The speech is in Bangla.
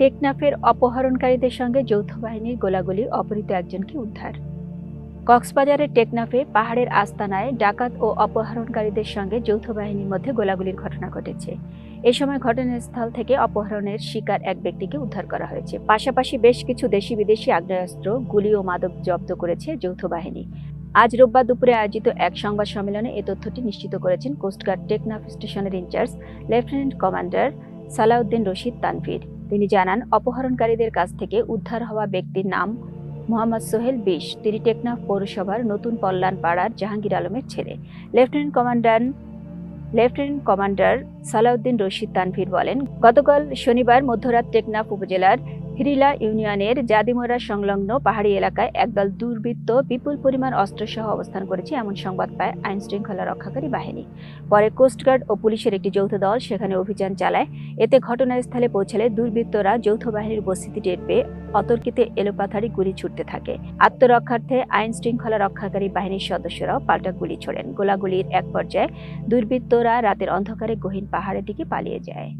টেকনাফের অপহরণকারীদের সঙ্গে যৌথ বাহিনীর গোলাগুলি অপহৃত একজনকে উদ্ধার। কক্সবাজারের টেকনাফে পাহাড়ের আস্তানায় ডাকাত ও অপহরণকারীদের সঙ্গে যৌথ বাহিনীর মধ্যে গোলাগুলির ঘটনা ঘটেছে। এ সময় ঘটনাস্থল থেকে অপহরণের শিকার এক ব্যক্তিকে উদ্ধার করা হয়েছে। পাশাপাশি বেশ কিছু দেশি বিদেশি আগ্নেয়াস্ত্র, গুলি ও মাদক জব্দ করেছে যৌথ বাহিনী। আজ রোববার দুপুরে আয়োজিত এক সংবাদ সম্মেলনে এ তথ্যটি নিশ্চিত করেছেন কোস্টগার্ড টেকনাফ স্টেশনের in charge lieutenant commander Salauddin Rashid Tanvir. তিনি জানান, অপহরণকারীদের কাছ থেকে উদ্ধার হওয়া ব্যক্তির নাম মোহাম্মদ সোহেল বিশ। তিনি টেকনাফ পৌরসভার নতুন পল্লান পাড়ার জাহাঙ্গীর আলমের ছেলে। Lieutenant commander lieutenant commander Salauddin Rashid Tanvir বলেন, গতকাল শনিবার মধ্যরাত টেকনাফ উপজেলার হিরিলা ইউনিয়নের জাদিমোড়া সংলগ্ন পাহাড়ি এলাকায় একদল দুর্বৃত্ত বিপুল পরিমাণ অস্ত্রসহ অবস্থান করেছে এমন সংবাদ পায় আইন শৃঙ্খলা রক্ষাকারী বাহিনী। পরে কোস্টগার্ড ও পুলিশের একটি যৌথ দল সেখানে অভিযান চালায়। এতে ঘটনাস্থলে পৌঁছালে দুর্বৃত্তরা যৌথ বাহিনীর উপস্থিতি টের পেয়ে অতর্কিতে এলোপাথারি গুলি ছুটতে থাকে। আত্মরক্ষার্থে আইন শৃঙ্খলা রক্ষাকারী বাহিনীর সদস্যরাও পাল্টা গুলি ছোড়েন। গোলাগুলির এক পর্যায়ে দুর্বৃত্তরা রাতের অন্ধকারে গহীন পাহাড়ের দিকে পালিয়ে যায়।